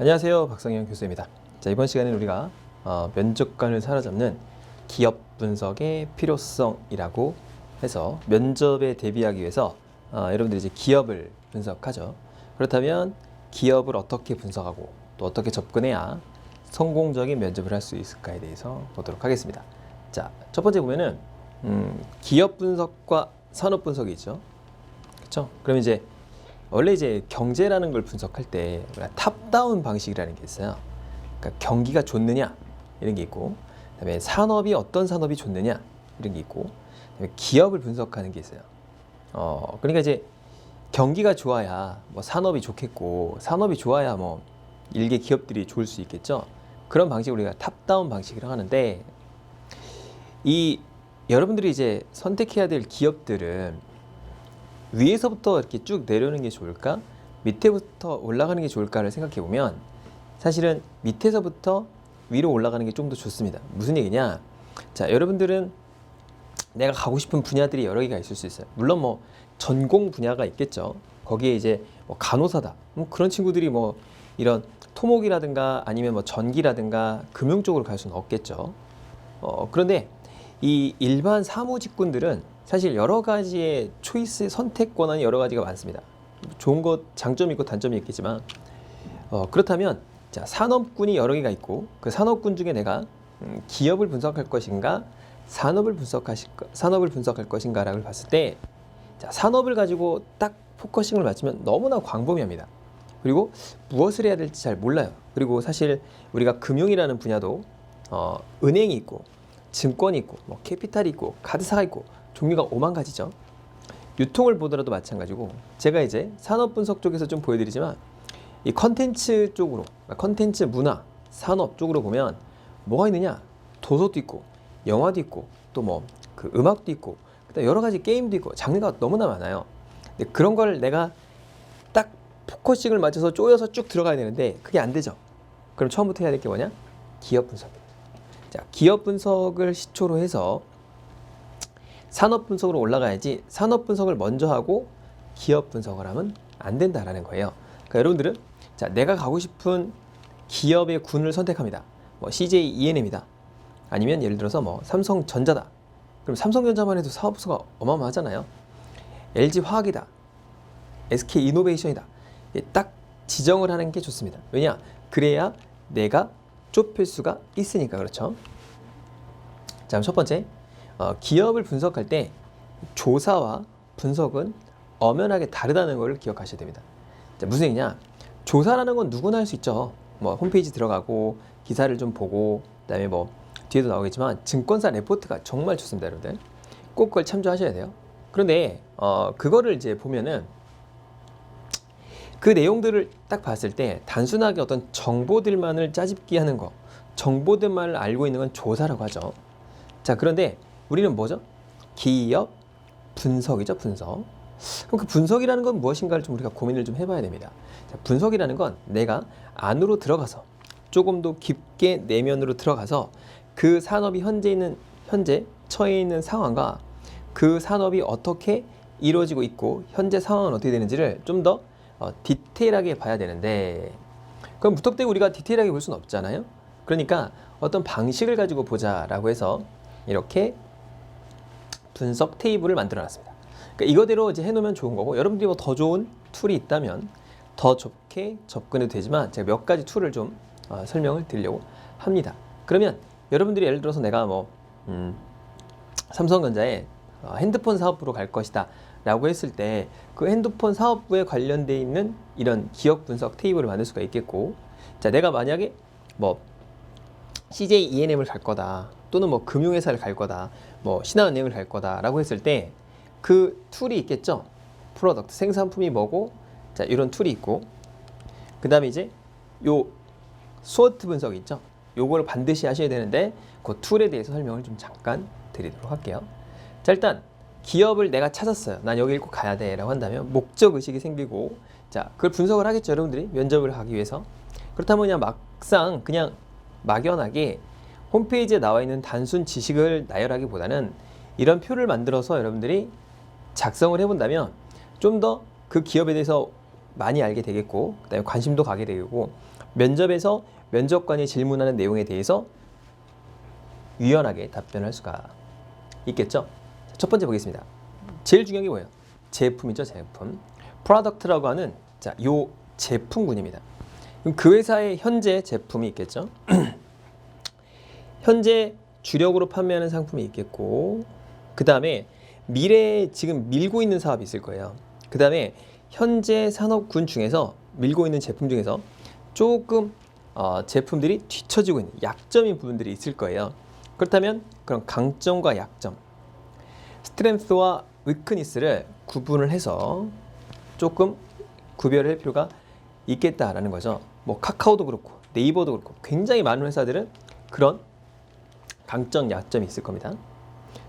안녕하세요. 박성현 교수입니다. 자, 이번 시간에는 우리가 어, 면접관을 사로잡는 기업 분석의 필요성이라고 해서 면접에 대비하기 위해서 어, 여러분들이 이제 기업을 분석하죠. 그렇다면 기업을 어떻게 분석하고 또 어떻게 접근해야 성공적인 면접을 할 수 있을까에 대해서 보도록 하겠습니다. 자, 첫 번째 보면은 음, 기업 분석과 산업 분석이 있죠. 그렇죠? 그럼 이제 원래 이제 경제라는 걸 분석할 때 탑다운 방식이라는 게 있어요. 그러니까 경기가 좋느냐 이런 게 있고, 그다음에 산업이 어떤 산업이 좋느냐 이런 게 있고, 그다음에 기업을 분석하는 게 있어요. 어 그러니까 이제 경기가 좋아야 뭐 산업이 좋겠고, 산업이 좋아야 뭐 일개 기업들이 좋을 수 있겠죠. 그런 방식을 우리가 탑다운 방식이라고 하는데 이 여러분들이 이제 선택해야 될 기업들은 위에서부터 이렇게 쭉 내려오는 게 좋을까? 밑에부터 올라가는 게 좋을까를 생각해 보면 사실은 밑에서부터 위로 올라가는 게 좀 더 좋습니다. 무슨 얘기냐? 자, 여러분들은 내가 가고 싶은 분야들이 여러 개가 있을 수 있어요. 물론 뭐 전공 분야가 있겠죠. 거기에 이제 뭐 간호사다. 뭐 그런 친구들이 뭐 이런 토목이라든가 아니면 뭐 전기라든가 금융 쪽으로 갈 수는 없겠죠. 어, 그런데 이 일반 사무직군들은 사실 여러 가지의 초이스 선택 권한이 여러 가지가 많습니다. 좋은 것 장점이 있고 단점이 있겠지만 어, 그렇다면 자 산업군이 여러 개가 있고 그 산업군 중에 내가 음, 기업을 분석할 것인가 산업을 분석하실 거- 산업을 분석할 것인가라고 봤을 때 자, 산업을 가지고 딱 포커싱을 맞추면 너무나 광범위합니다. 그리고 무엇을 해야 될지 잘 몰라요. 그리고 사실 우리가 금융이라는 분야도 어, 은행이 있고 증권이 있고 뭐 캐피탈이 있고 카드사가 있고 종류가 오만 가지죠. 유통을 보더라도 마찬가지고 제가 이제 산업 분석 쪽에서 좀 보여드리지만 이 컨텐츠 쪽으로 컨텐츠 문화 산업 쪽으로 보면 뭐가 있느냐 도서도 있고 영화도 있고 또 뭐 그 음악도 있고 그다음 여러 가지 게임도 있고 장르가 너무나 많아요. 근데 그런 걸 내가 딱 포커싱을 맞춰서 쪼여서 쭉 들어가야 되는데 그게 안 되죠. 그럼 처음부터 해야 될 게 뭐냐? 기업 분석이에요. 자, 기업 분석을 시초로 해서 산업 분석으로 올라가야지 산업 분석을 먼저 하고 기업 분석을 하면 안 된다라는 거예요. 그러니까 여러분들은 자, 내가 가고 싶은 기업의 군을 선택합니다. 뭐 CJ ENM이다. 아니면 예를 들어서 뭐 삼성전자다. 그럼 삼성전자만 해도 사업수가 어마어마하잖아요. LG 화학이다. SK 이노베이션이다. 예, 딱 지정을 하는 게 좋습니다. 왜냐? 그래야 내가 좁힐 수가 있으니까 그렇죠. 자, 첫 번째, 어, 기업을 분석할 때 조사와 분석은 엄연하게 다르다는 걸 기억하셔야 됩니다. 자, 무슨 얘기냐? 조사라는 건 누구나 할 수 있죠. 뭐 홈페이지 들어가고 기사를 좀 보고 그다음에 뭐 뒤에도 나오겠지만 증권사 레포트가 정말 좋습니다, 여러분들. 꼭 그걸 참조하셔야 돼요. 그런데 어, 그거를 이제 보면은 그 내용들을 딱 봤을 때 단순하게 어떤 정보들만을 짜집기 하는 거, 정보들만을 알고 있는 건 조사라고 하죠. 자, 그런데 우리는 뭐죠? 기업 분석이죠, 분석. 그럼 그 분석이라는 건 무엇인가를 좀 우리가 고민을 좀 해봐야 됩니다. 자, 분석이라는 건 내가 안으로 들어가서 조금 더 깊게 내면으로 들어가서 그 산업이 현재 있는 현재 처해 있는 상황과 그 산업이 어떻게 이루어지고 있고 현재 상황은 어떻게 되는지를 좀더 어, 디테일하게 봐야 되는데 그럼 무턱대고 우리가 디테일하게 볼 수는 없잖아요. 그러니까 어떤 방식을 가지고 보자라고 해서 이렇게 분석 테이블을 만들어 놨습니다. 그러니까 이거대로 이제 해놓으면 좋은 거고 여러분들이 뭐 더 좋은 툴이 있다면 더 좋게 접근해도 되지만 제가 몇 가지 툴을 좀 어, 설명을 드리려고 합니다. 그러면 여러분들이 예를 들어서 내가 뭐 음, 삼성전자에 어, 핸드폰 사업부로 갈 것이다 라고 했을 때 그 핸드폰 사업부에 관련돼 있는 이런 기업 분석 테이블을 만들 수가 있겠고 자 내가 만약에 뭐 CJ ENM을 갈 거다 또는 뭐 금융회사를 갈 거다 뭐 신한은행을 갈 거다라고 했을 때 그 툴이 있겠죠? 프로덕트 생산품이 뭐고? 자 이런 툴이 있고. 그 다음에 이제 요 스워트 분석 있죠? 요거를 반드시 하셔야 되는데 그 툴에 대해서 설명을 좀 잠깐 드리도록 할게요. 자 일단 기업을 내가 찾았어요. 난 여기를 꼭 가야 돼 라고 한다면 목적 의식이 생기고 자 그걸 분석을 하겠죠 여러분들이? 면접을 하기 위해서. 그렇다면 그냥 막상 그냥 막연하게 홈페이지에 나와 있는 단순 지식을 나열하기보다는 이런 표를 만들어서 여러분들이 작성을 해본다면 좀 더 그 기업에 대해서 많이 알게 되겠고 그다음에 관심도 가게 되고 면접에서 면접관이 질문하는 내용에 대해서 유연하게 답변할 수가 있겠죠. 첫 번째 보겠습니다. 제일 중요한 게 뭐예요? 제품이죠, 제품. 프로덕트라고 하는 자, 요 제품군입니다. 그 회사의 현재 제품이 있겠죠. 현재 주력으로 판매하는 상품이 있겠고, 그 다음에 미래에 지금 밀고 있는 사업이 있을 거예요. 그 다음에 현재 산업군 중에서 밀고 있는 제품 중에서 조금 어, 제품들이 뒤처지고 있는 약점인 부분들이 있을 거예요. 그렇다면 그런 강점과 약점, 스트렝스와 위크니스를 구분을 해서 조금 구별할 필요가 있겠다라는 거죠. 뭐 카카오도 그렇고 네이버도 그렇고 굉장히 많은 회사들은 그런 강점, 약점이 있을 겁니다.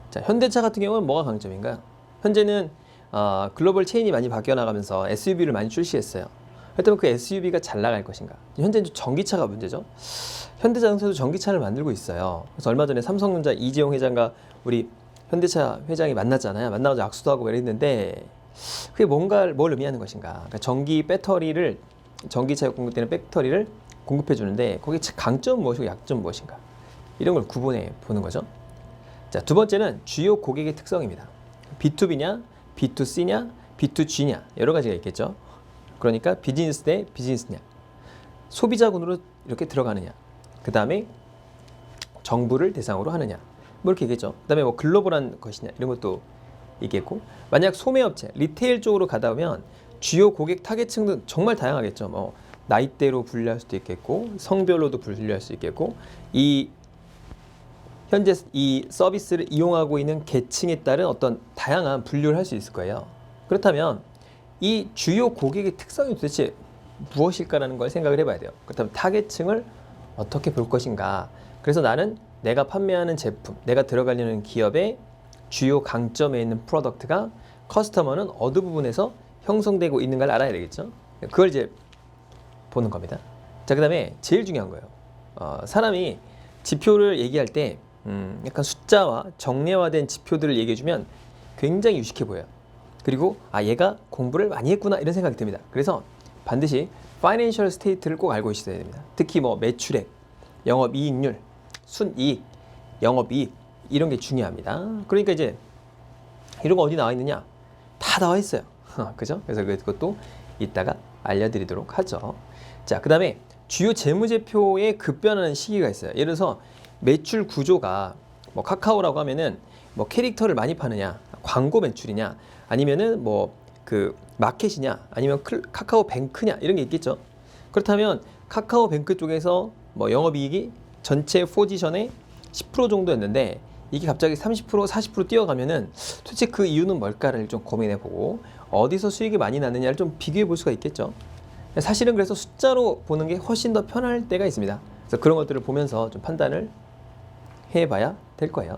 자, 현대차 같은 경우는 뭐가 강점인가요? 현재는 어, 글로벌 체인이 많이 바뀌어 나가면서 SUV를 많이 출시했어요. 그렇다면 그 SUV가 잘 나갈 것인가? 현재는 좀 전기차가 문제죠. 현대자동차도 전기차를 만들고 있어요. 그래서 얼마 전에 삼성전자 이재용 회장과 우리 현대차 회장이 만났잖아요. 만나서 악수도 하고 이랬는데 그게 뭔가 뭘 의미하는 것인가? 그러니까 전기 배터리를 전기차에 공급되는 배터리를 공급해 주는데 거기 강점 무엇이고 약점 무엇인가? 이런 걸 구분해 보는 거죠. 자, 두 번째는 주요 고객의 특성입니다. B2B냐, B2C냐, B2G냐 여러 가지가 있겠죠. 그러니까 비즈니스 대 비즈니스냐, 소비자군으로 이렇게 들어가느냐, 그 다음에 정부를 대상으로 하느냐, 뭐 이렇게 얘기했죠. 그 다음에 뭐 글로벌한 것이냐 이런 것도 있겠고, 만약 소매업체, 리테일 쪽으로 가다 보면 주요 고객 타겟층도 정말 다양하겠죠. 뭐 나이대로 분류할 수도 있겠고, 성별로도 분류할 수 있겠고, 이 현재 이 서비스를 이용하고 있는 계층에 따른 어떤 다양한 분류를 할 수 있을 거예요. 그렇다면 이 주요 고객의 특성이 도대체 무엇일까라는 걸 생각을 해봐야 돼요. 그렇다면 타겟층을 어떻게 볼 것인가. 그래서 나는 내가 판매하는 제품, 내가 들어가려는 기업의 주요 강점에 있는 프로덕트가 커스터머는 어느 부분에서 형성되고 있는 걸 알아야 되겠죠. 그걸 이제 보는 겁니다. 자, 그 다음에 제일 중요한 거예요. 어, 사람이 지표를 얘기할 때 음, 약간 숫자와 정례화된 지표들을 얘기해주면 굉장히 유식해 보여요. 그리고 아 얘가 공부를 많이 했구나 이런 생각이 듭니다. 그래서 반드시 파이낸셜 스테이트를 꼭 알고 있어야 됩니다. 특히 뭐 매출액, 영업이익률, 순이익, 영업이익 이런 게 중요합니다. 그러니까 이제 이런 거 어디 나와 있느냐? 다 나와 있어요. 그죠? 그래서 그것도 이따가 알려드리도록 하죠. 자, 그 다음에 주요 재무제표에 급변하는 시기가 있어요. 예를 들어서 매출 구조가 뭐 카카오라고 하면은 뭐 캐릭터를 많이 파느냐, 광고 매출이냐, 아니면은 뭐 그 마켓이냐, 아니면 클, 카카오 뱅크냐 이런 게 있겠죠. 그렇다면 카카오 뱅크 쪽에서 뭐 영업이익이 전체 포지션의 10% 정도였는데 이게 갑자기 30% 40% 뛰어가면은 도대체 그 이유는 뭘까를 좀 고민해 보고 어디서 수익이 많이 나느냐를 좀 비교해 볼 수가 있겠죠. 사실은 그래서 숫자로 보는 게 훨씬 더 편할 때가 있습니다. 그래서 그런 것들을 보면서 좀 판단을 해봐야 될 거예요.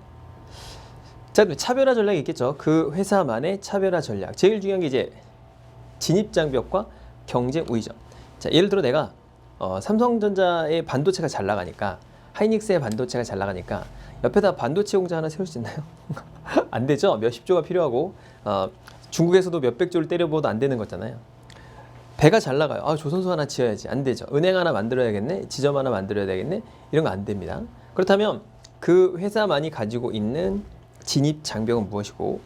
자, 차별화 전략이 있겠죠. 그 회사만의 차별화 전략. 제일 중요한 게 이제 진입 장벽과 경제 우위죠. 자, 예를 들어 내가 어, 삼성전자의 반도체가 잘 나가니까 하이닉스의 반도체가 잘 나가니까 옆에다 반도체 공장 하나 세울 수 있나요? 안 되죠. 몇십 조가 필요하고 어, 중국에서도 몇백 조를 때려보도 안 되는 거잖아요. 배가 잘 나가요. 아, 조선소 하나 지어야지. 안 되죠. 은행 하나 만들어야겠네. 지점 하나 만들어야 되겠네. 이런 거 안 됩니다. 그렇다면 그 회사만이 가지고 있는 진입 장벽은 무엇이고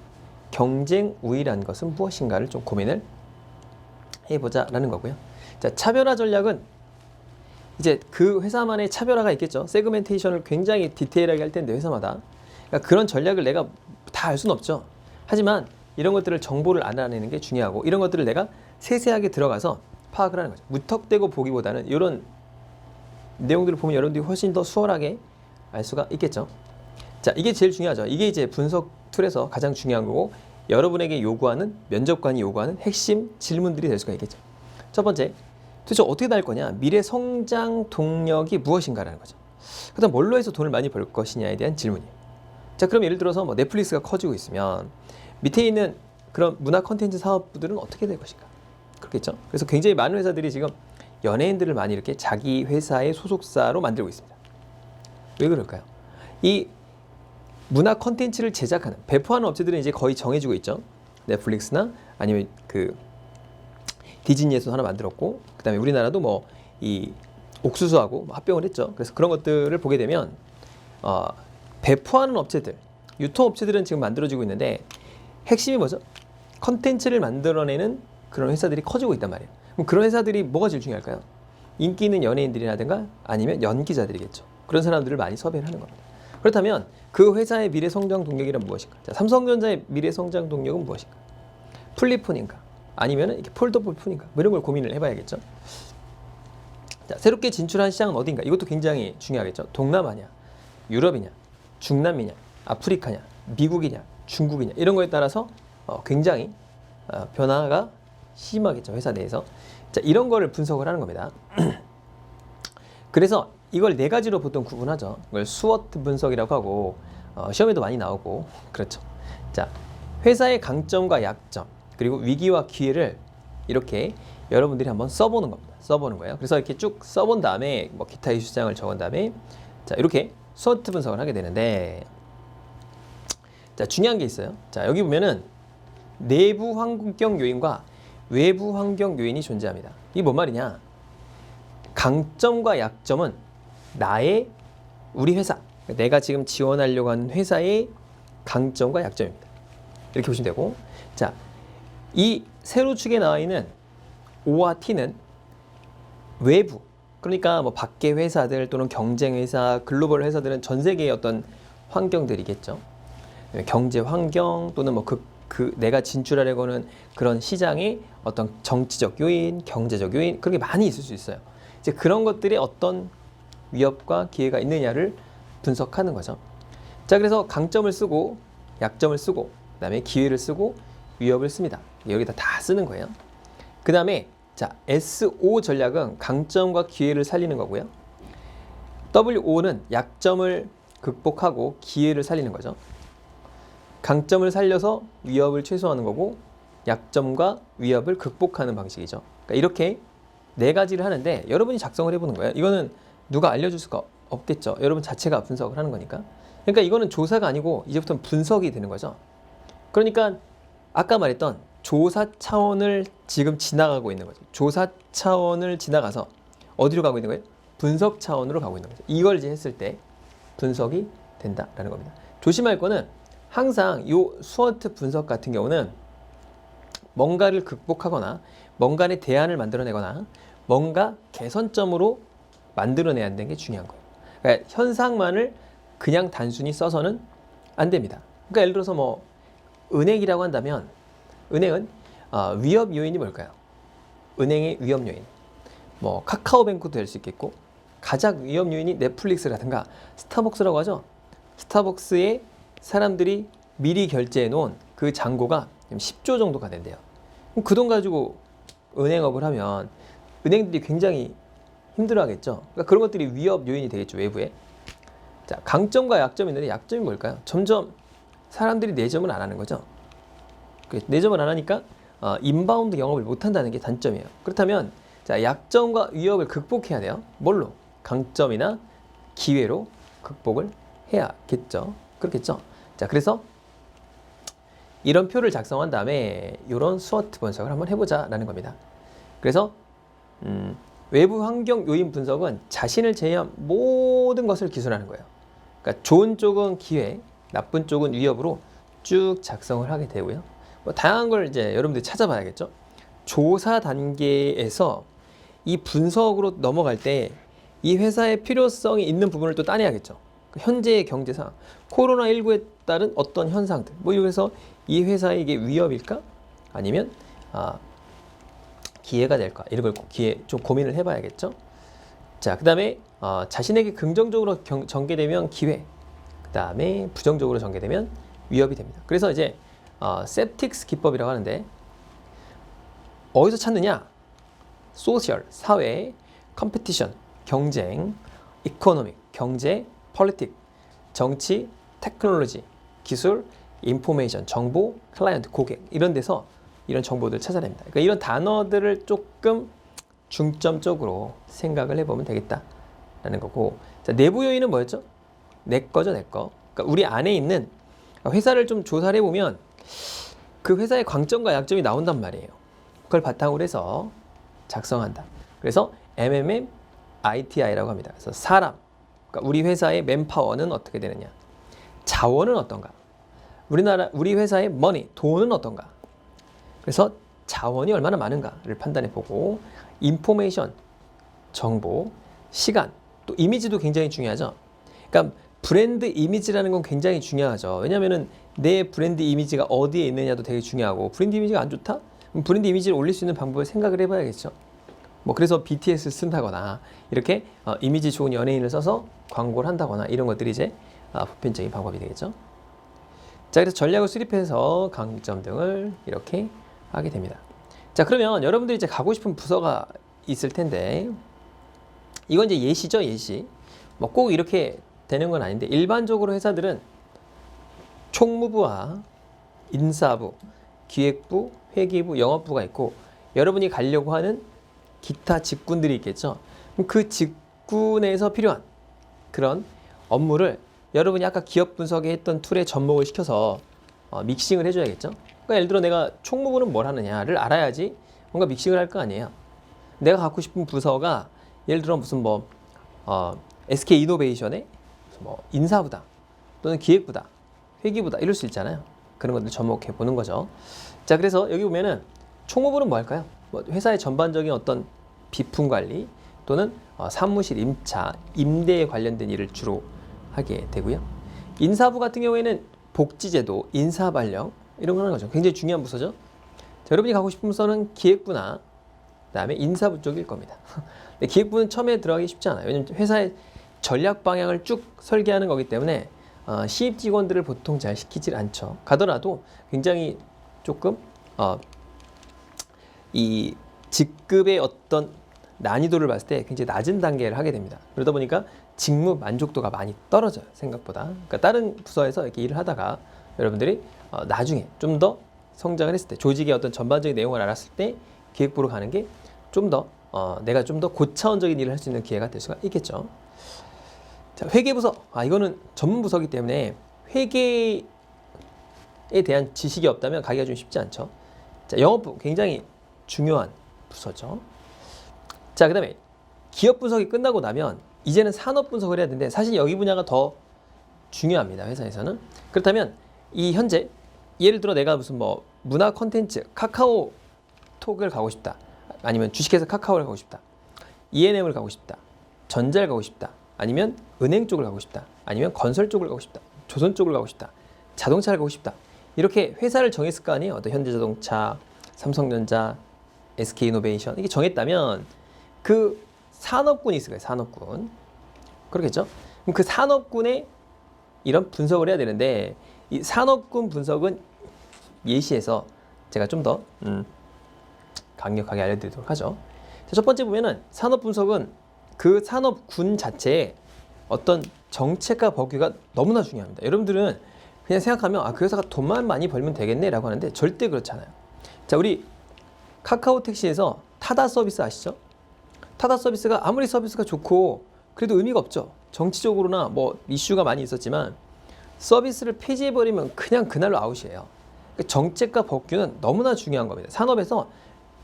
경쟁 우위란 것은 무엇인가를 좀 고민을 해보자라는 거고요. 자, 차별화 전략은 이제 그 회사만의 차별화가 있겠죠. 세그멘테이션을 굉장히 디테일하게 할 텐데 회사마다 그러니까 그런 전략을 내가 다 알 수는 없죠. 하지만 이런 것들을 정보를 알아내는 게 중요하고 이런 것들을 내가 세세하게 들어가서 파악을 하는 거죠. 무턱대고 보기보다는 이런 내용들을 보면 여러분들이 훨씬 더 수월하게 알 수가 있겠죠. 자, 이게 제일 중요하죠. 이게 이제 분석 툴에서 가장 중요한 거고 여러분에게 요구하는 면접관이 요구하는 핵심 질문들이 될 수가 있겠죠. 첫 번째, 도대체 어떻게 날 거냐? 미래 성장 동력이 무엇인가라는 거죠. 그다음 뭘로 해서 돈을 많이 벌 것이냐에 대한 질문이에요. 자, 그럼 예를 들어서 뭐 넷플릭스가 커지고 있으면 밑에 있는 그런 문화 컨텐츠 사업부들은 어떻게 될 것인가? 그렇겠죠. 그래서 굉장히 많은 회사들이 지금 연예인들을 많이 이렇게 자기 회사의 소속사로 만들고 있습니다. 왜 그럴까요? 이 문화 컨텐츠를 제작하는 배포하는 업체들은 이제 거의 정해지고 있죠. 넷플릭스나 아니면 그 디즈니에서 하나 만들었고 그다음에 우리나라도 뭐 이 옥수수하고 뭐 합병을 했죠. 그래서 그런 것들을 보게 되면 어, 배포하는 업체들, 유통 업체들은 지금 만들어지고 있는데 핵심이 뭐죠? 컨텐츠를 만들어내는 그런 회사들이 커지고 있단 말이에요. 그럼 그런 회사들이 뭐가 제일 중요할까요? 인기 있는 연예인들이라든가 아니면 연기자들이겠죠. 그런 사람들을 많이 섭외를 하는 겁니다. 그렇다면 그 회사의 미래 성장 동력이란 무엇인가? 자, 삼성전자의 미래 성장 동력은 무엇인가? 플립폰인가? 아니면 이렇게 폴더블 폰인가? 뭐 이런 걸 고민을 해봐야겠죠. 자, 새롭게 진출한 시장은 어딘가? 이것도 굉장히 중요하겠죠. 동남아냐, 유럽이냐, 중남미냐, 아프리카냐, 미국이냐, 중국이냐 이런 거에 따라서 어, 굉장히 어, 변화가 심하겠죠 회사 내에서. 자 이런 거를 분석을 하는 겁니다. 그래서 이걸 네 가지로 보통 구분하죠. 이걸 수어트 분석이라고 하고 어, 시험에도 많이 나오고 그렇죠. 자 회사의 강점과 약점 그리고 위기와 기회를 이렇게 여러분들이 한번 써보는 겁니다. 써보는 거예요. 그래서 이렇게 쭉 써본 다음에 뭐 기타 이슈 사항을 적은 다음에 자 이렇게 수어트 분석을 하게 되는데 자 중요한 게 있어요. 자 여기 보면은 내부 환경 요인과 외부 환경 요인이 존재합니다. 이게 뭔 말이냐? 강점과 약점은 나의 우리 회사, 내가 지금 지원하려고 하는 회사의 강점과 약점입니다. 이렇게 보시면 되고, 자, 이 세로 축에 나와 있는 O와 T는 외부, 그러니까 뭐 밖의 회사들 또는 경쟁 회사, 글로벌 회사들은 전 세계의 어떤 환경들이겠죠. 경제 환경 또는 뭐그 그 내가 진출하려고 하는 그런 시장의 어떤 정치적 요인, 경제적 요인 그렇게 많이 있을 수 있어요. 이제 그런 것들이 어떤 위협과 기회가 있느냐를 분석하는 거죠. 자, 그래서 강점을 쓰고 약점을 쓰고 그다음에 기회를 쓰고 위협을 씁니다. 여기다 다 쓰는 거예요. 그다음에 자, SO 전략은 강점과 기회를 살리는 거고요. WO는 약점을 극복하고 기회를 살리는 거죠. 강점을 살려서 위협을 최소화하는 거고 약점과 위협을 극복하는 방식이죠. 그러니까 이렇게 네 가지를 하는데 여러분이 작성을 해보는 거예요. 이거는 누가 알려줄 수가 없겠죠. 여러분 자체가 분석을 하는 거니까. 그러니까 이거는 조사가 아니고 이제부터는 분석이 되는 거죠. 그러니까 아까 말했던 조사 차원을 지금 지나가고 있는 거죠. 조사 차원을 지나가서 어디로 가고 있는 거예요? 분석 차원으로 가고 있는 거죠. 이걸 이제 했을 때 분석이 된다라는 겁니다. 조심할 거는 항상 요 수어트 분석 같은 경우는 뭔가를 극복하거나 뭔가의 대안을 만들어내거나 뭔가 개선점으로 만들어내야 되는 게 중요한 거예요. 그러니까 현상만을 그냥 단순히 써서는 안 됩니다. 그러니까 예를 들어서 뭐 은행이라고 한다면 은행은 어, 위협 요인이 뭘까요? 은행의 위협 요인. 뭐 카카오뱅크도 될 수 있겠고 가장 위협 요인이 넷플릭스라든가 스타벅스라고 하죠. 스타벅스에 사람들이 미리 결제해 놓은 그 잔고가 10조 정도가 된대요. 그 돈 가지고 은행업을 하면 은행들이 굉장히 힘들어하겠죠. 그러니까 그런 것들이 위협 요인이 되겠죠 외부에. 자 강점과 약점이 있는데 약점이 뭘까요? 점점 사람들이 내점을 안 하는 거죠. 그 내점을 안 하니까 어, 인바운드 영업을 못 한다는 게 단점이에요. 그렇다면 자 약점과 위협을 극복해야 돼요. 뭘로? 강점이나 기회로 극복을 해야겠죠. 그렇겠죠. 자 그래서 이런 표를 작성한 다음에 이런 수어트 분석을 한번 해보자라는 겁니다. 그래서 음, 외부 환경 요인 분석은 자신을 제외한 모든 것을 기술하는 거예요. 그러니까 좋은 쪽은 기회, 나쁜 쪽은 위협으로 쭉 작성을 하게 되고요. 뭐 다양한 걸 이제 여러분들이 찾아봐야겠죠. 조사 단계에서 이 분석으로 넘어갈 때 이 회사의 필요성이 있는 부분을 또 따내야겠죠. 그 현재의 경제상 코로나19에 따른 어떤 현상들 뭐 이래서 이 회사에게 위협일까 아니면 아, 기회가 될까 이런 걸 기회 좀 고민을 해봐야겠죠. 자 그 다음에 어, 자신에게 긍정적으로 경, 전개되면 기회, 그 다음에 부정적으로 전개되면 위협이 됩니다. 그래서 이제 어, 셉틱스 기법이라고 하는데 어디서 찾느냐? 소셜 사회, 컴피티션 경쟁, 이코노믹 경제, 폴리틱 정치, 테크놀로지 기술, 인포메이션 정보, 클라이언트 고객 이런 데서 이런 정보들을 찾아냅니다. 그러니까 이런 단어들을 조금 중점적으로 생각을 해보면 되겠다라는 거고 자, 내부 요인은 뭐였죠? 내 거죠, 내 거. 그러니까 우리 안에 있는 회사를 좀 조사를 해보면 그 회사의 강점과 약점이 나온단 말이에요. 그걸 바탕으로 해서 작성한다. 그래서 MMM, ITI라고 합니다. 그래서 사람, 그러니까 우리 회사의 맨파워는 어떻게 되느냐, 자원은 어떤가, 우리나라 우리 회사의 머니, 돈은 어떤가. 그래서 자원이 얼마나 많은가를 판단해 보고 인포메이션, 정보, 시간, 또 이미지도 굉장히 중요하죠. 그러니까 브랜드 이미지라는 건 굉장히 중요하죠. 왜냐하면은 내 브랜드 이미지가 어디에 있느냐도 되게 중요하고 브랜드 이미지가 안 좋다? 브랜드 이미지를 올릴 수 있는 방법을 생각을 해봐야겠죠. 뭐 그래서 BTS 쓴다거나 이렇게 어, 이미지 좋은 연예인을 써서 광고를 한다거나 이런 것들이 이제 어, 보편적인 방법이 되겠죠. 자 그래서 전략을 수립해서 강점 등을 이렇게 하게 됩니다. 자 그러면 여러분들이 이제 가고 싶은 부서가 있을 텐데 이건 이제 예시죠 예시. 뭐 꼭 이렇게 되는 건 아닌데 일반적으로 회사들은 총무부와 인사부, 기획부, 회계부, 영업부가 있고 여러분이 가려고 하는 기타 직군들이 있겠죠. 그 직군에서 필요한 그런 업무를 여러분이 아까 기업 분석에 했던 툴에 접목을 시켜서 어, 믹싱을 해줘야겠죠. 그러니까 예를 들어 내가 총무부는 뭘 하느냐를 알아야지 뭔가 믹싱을 할 거 아니에요. 내가 갖고 싶은 부서가 예를 들어 무슨 뭐 어, SK 이노베이션의 뭐 인사부다 또는 기획부다 회계부다 이럴 수 있잖아요. 그런 것들 접목해 보는 거죠. 자 그래서 여기 보면은 총무부는 뭐 할까요? 뭐 회사의 전반적인 어떤 비품 관리 또는 어, 사무실 임차, 임대에 관련된 일을 주로 하게 되고요. 인사부 같은 경우에는 복지제도, 인사발령 이런 걸 하는 거죠. 굉장히 중요한 부서죠. 자, 여러분이 가고 싶은 부서는 기획부나 그다음에 인사부 쪽일 겁니다. 근데 기획부는 처음에 들어가기 쉽지 않아요. 왜냐면 회사의 전략 방향을 쭉 설계하는 거기 때문에 어, 신입 직원들을 보통 잘 시키질 않죠. 가더라도 굉장히 조금 어, 이 직급의 어떤 난이도를 봤을 때 굉장히 낮은 단계를 하게 됩니다. 그러다 보니까 직무 만족도가 많이 떨어져요. 생각보다. 그러니까 다른 부서에서 이렇게 일을 하다가 여러분들이 어, 나중에 좀 더 성장을 했을 때 조직의 어떤 전반적인 내용을 알았을 때 기획부로 가는 게 좀더 어, 내가 좀 더 고차원적인 일을 할 수 있는 기회가 될 수가 있겠죠. 자, 회계부서. 아, 이거는 전문 부서기 때문에 회계에 대한 지식이 없다면 가기가 좀 쉽지 않죠. 자, 영업부 굉장히 중요한 부서죠. 자, 그다음에 기업 분석이 끝나고 나면 이제는 산업 분석을 해야 되는데 사실 여기 분야가 더 중요합니다. 회사에서는. 그렇다면 이 현재 예를 들어 내가 무슨 뭐 문화 콘텐츠 카카오 톡을 가고 싶다. 아니면 주식회사 카카오를 가고 싶다. ENM을 가고 싶다. 전자를 가고 싶다. 아니면 은행 쪽을 가고 싶다. 아니면 건설 쪽을 가고 싶다. 조선 쪽을 가고 싶다. 자동차를 가고 싶다. 이렇게 회사를 정했을 거 아니에요. 어떤 현대자동차, 삼성전자, SK이노베이션 이게 정했다면 그 산업군이 있을 거예요. 산업군. 그렇겠죠? 그럼 그 산업군의 이런 분석을 해야 되는데 이 산업군 분석은 예시에서 제가 좀 더 음, 강력하게 알려드리도록 하죠. 자, 첫 번째 보면은 산업 분석은 그 산업군 자체에 어떤 정책과 법규가 너무나 중요합니다. 여러분들은 그냥 생각하면 아, 그 회사가 돈만 많이 벌면 되겠네라고 하는데 절대 그렇지 않아요. 자, 우리 카카오 택시에서 타다 서비스 아시죠? 타다 서비스가 아무리 서비스가 좋고 그래도 의미가 없죠. 정치적으로나 뭐 이슈가 많이 있었지만 서비스를 폐지해 버리면 그냥 그날로 아웃이에요. 그 정책과 법규는 너무나 중요한 겁니다. 산업에서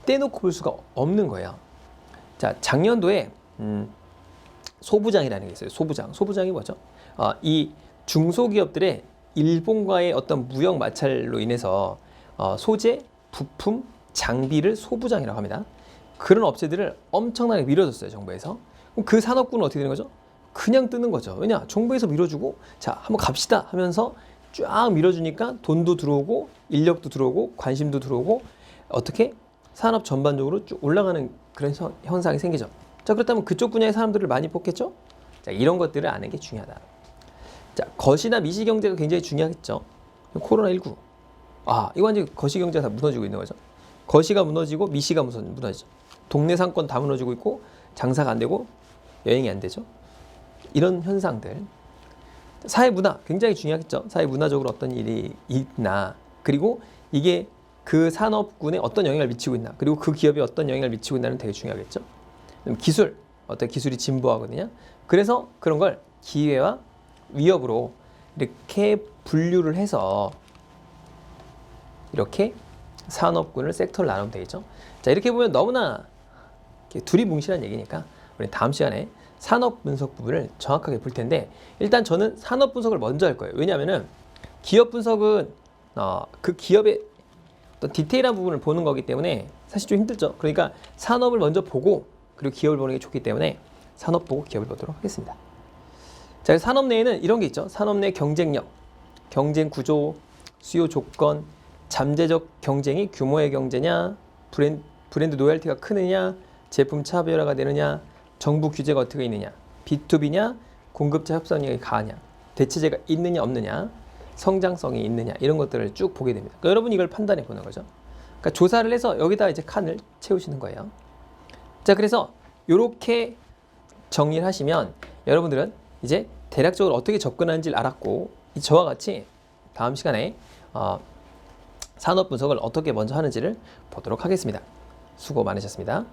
떼놓고 볼 수가 없는 거예요. 자, 작년도에 음, 소부장이라는 게 있어요. 소부장. 소부장이 뭐죠? 어, 이 중소기업들의 일본과의 어떤 무역 마찰로 인해서 어, 소재, 부품, 장비를 소부장이라고 합니다. 그런 업체들을 엄청나게 밀어줬어요. 정부에서. 그럼 그 산업군은 어떻게 되는 거죠? 그냥 뜨는 거죠. 왜냐? 정부에서 밀어주고 자 한번 갑시다 하면서 쫙 밀어주니까 돈도 들어오고 인력도 들어오고 관심도 들어오고 어떻게 산업 전반적으로 쭉 올라가는 그런 현- 현상이 생기죠. 자 그렇다면 그쪽 분야의 사람들을 많이 뽑겠죠? 자 이런 것들을 아는 게 중요하다. 자 거시나 미시 경제가 굉장히 중요하겠죠. 코로나 19. 아 이거 완전 거시 경제가 다 무너지고 있는 거죠. 거시가 무너지고 미시가 무너- 무너지죠. 동네 상권 다 무너지고 있고 장사가 안 되고 여행이 안 되죠. 이런 현상들 사회 문화 굉장히 중요하겠죠. 사회 문화적으로 어떤 일이 있나 그리고 이게 그 산업군에 어떤 영향을 미치고 있나 그리고 그 기업에 어떤 영향을 미치고 있나는 되게 중요하겠죠. 기술 어떤 기술이 진보하거든요. 그래서 그런 걸 기회와 위협으로 이렇게 분류를 해서 이렇게 산업군을 섹터를 나누면 되겠죠. 자 이렇게 보면 너무나 이렇게 두리뭉실한 얘기니까 우리 다음 시간에 산업 분석 부분을 정확하게 볼 텐데 일단 저는 산업 분석을 먼저 할 거예요. 왜냐하면은 기업 분석은 어, 그 기업의 어떤 디테일한 부분을 보는 거기 때문에 사실 좀 힘들죠. 그러니까 산업을 먼저 보고 그리고 기업을 보는 게 좋기 때문에 산업 보고 기업을 보도록 하겠습니다. 자, 산업 내에는 이런 게 있죠. 산업 내 경쟁력, 경쟁 구조, 수요 조건, 잠재적 경쟁이 규모의 경제냐, 브랜드, 브랜드 노열티가 크느냐, 제품 차별화가 되느냐, 정부 규제가 어떻게 있느냐, B2B냐, 공급자 협상력이 강하냐, 대체제가 있느냐 없느냐, 성장성이 있느냐 이런 것들을 쭉 보게 됩니다. 그러니까 여러분 이걸 판단해 보는 거죠. 그러니까 조사를 해서 여기다 이제 칸을 채우시는 거예요. 자, 그래서 이렇게 정리를 하시면 여러분들은 이제 대략적으로 어떻게 접근하는지를 알았고 이 저와 같이 다음 시간에 어, 산업 분석을 어떻게 먼저 하는지를 보도록 하겠습니다. 수고 많으셨습니다.